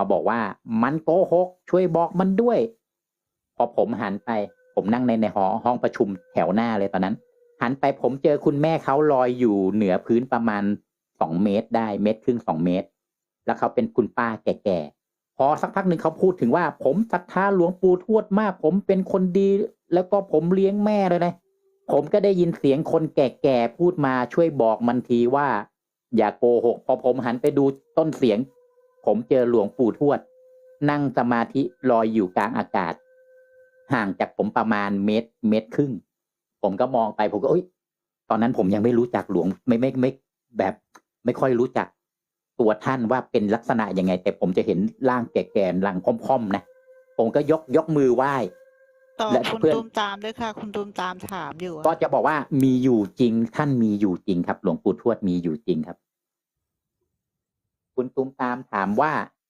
มาบอกว่ามันโกหกช่วยบอกมันด้วย พอผมหันไป ผมนั่งในในหอห้องประชุมแถวหน้าเลยตอนนั้น หันไปผมเจอคุณแม่เขาลอยอยู่เหนือพื้นประมาณสองเมตรได้เมตรครึ่งสองเมตร แล้วเขาเป็นคุณป้าแก่ๆพอสักพักหนึ่งเขาพูดถึงว่า ผมศรัทธาหลวงปู่ทวดมาก ผมเป็นคนดี แล้วก็ผมเลี้ยงแม่เลยนะผมก็ได้ยินเสียงคนแก่ๆพูดมาช่วยบอกมันทีว่า อย่าโกหก พอผมหันไปดูต้นเสียง ผมเจอหลวงปู่ทวด นั่งสมาธิลอยอยู่กลางอากาศ ห่างจากผมประมาณเมตร เมตรครึ่ง ผมก็มองไปผมก็เอ้ย ตอนนั้นผมยังไม่รู้จักหลวงไม่ไม่ไม่แบบ ไม่ค่อยรู้จัก ตัวท่านว่าเป็นลักษณะยังไง แต่ผมจะเห็นร่างแก่ๆหลังค่อมๆนะผมก็ยกยกมือไหว้ต่อและคุณเพื่อนตูมตามด้วยค่ะ คุณตูมตามถามอยู่อะก็จะบอกว่ามีอยู่จริงท่านมีอยู่จริงครับ หลวงปู่ทวดมีอยู่จริงครับ คุณตุ้มตามถามว่า